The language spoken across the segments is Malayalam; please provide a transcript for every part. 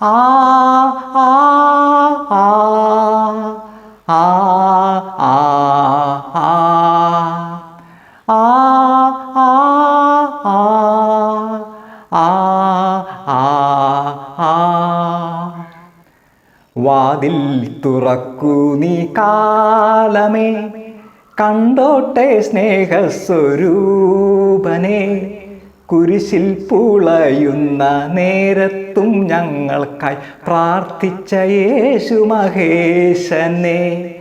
ആ ആ ആ ആ ആ ആ. ആ വാതിൽ തുറക്കൂ നീ കാലമേ കണ്ടോട്ടെ സ്നേഹസ്വരൂപനെ. കുരിശിൽ പുളയുന്ന നേരത്തും ഞങ്ങൾക്കായി പ്രാർത്ഥിച്ച യേശു മഹേശനെ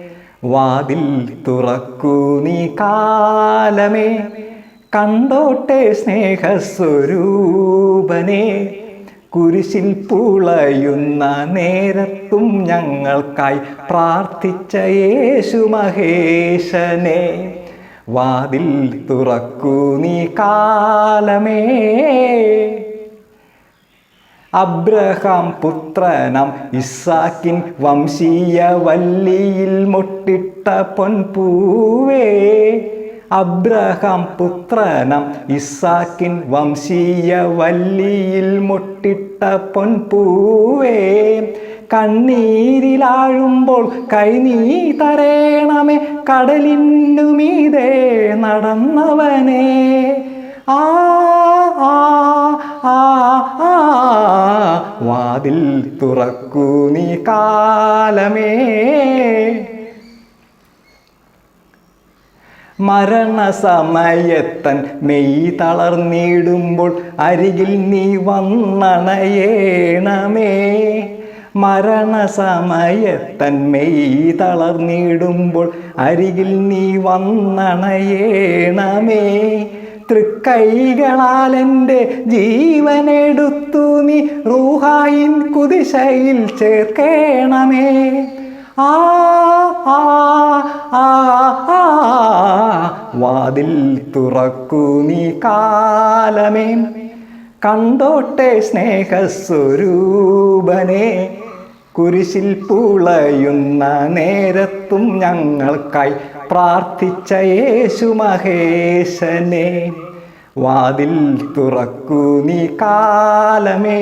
വാതിൽ തുറക്കൂ നീ കാലമേ. കണ്ടോട്ടെ സ്നേഹസ്വരൂപനെ കുരിശിൽ പുളയുന്ന നേരത്തും ഞങ്ങൾക്കായി പ്രാർത്ഥിച്ച യേശു മഹേശനെ. വാതിൽ തുറക്കൂ നീ കാലമേ. അബ്രഹാം പുത്രനം ഇസാക്കിൻ വംശീയ വല്ലിയിൽ മുട്ടിട്ട പൊൻപൂവേ. അബ്രഹാം പുത്രനം ഇസാക്കിൻ വംശീയ വല്ലിയിൽ മുട്ടിട്ട പൊൻപൂവേ. കണ്ണീരിലാഴുമ്പോൾ കൈനീ തരേണമേ. കടലിനുമീതേ നടന്നവനെ. ആ വാതിൽ തുറക്കൂ നീ കാലമേ. മരണസമയത്തൻ മെയ് തളർന്നിടുമ്പോൾ അരികിൽ നീ വന്നണയേണമേ. മരണസമയത്തൻ മെയ് തളർന്നിടുമ്പോൾ അരികിൽ നീ വന്നണയേണമേ. തൃക്കൈകളാൽ എന്റെ ജീവനെടുത്തു നീ റൂഹായിൻ കുതിശയിൽ ചേർക്കേണമേ. ആ ആ ആ വാതിൽ തുറക്കൂ നീ കാലമേ. കണ്ടോട്ടെ സ്നേഹസ്വരൂപനെ. കുരിശിൽ പുളയുന്ന നേരത്തും ഞങ്ങൾക്കായി പ്രാർത്ഥിച്ച യേശു മഹേശനെ. വാതിൽ തുറക്കൂ നീ കാലമേ.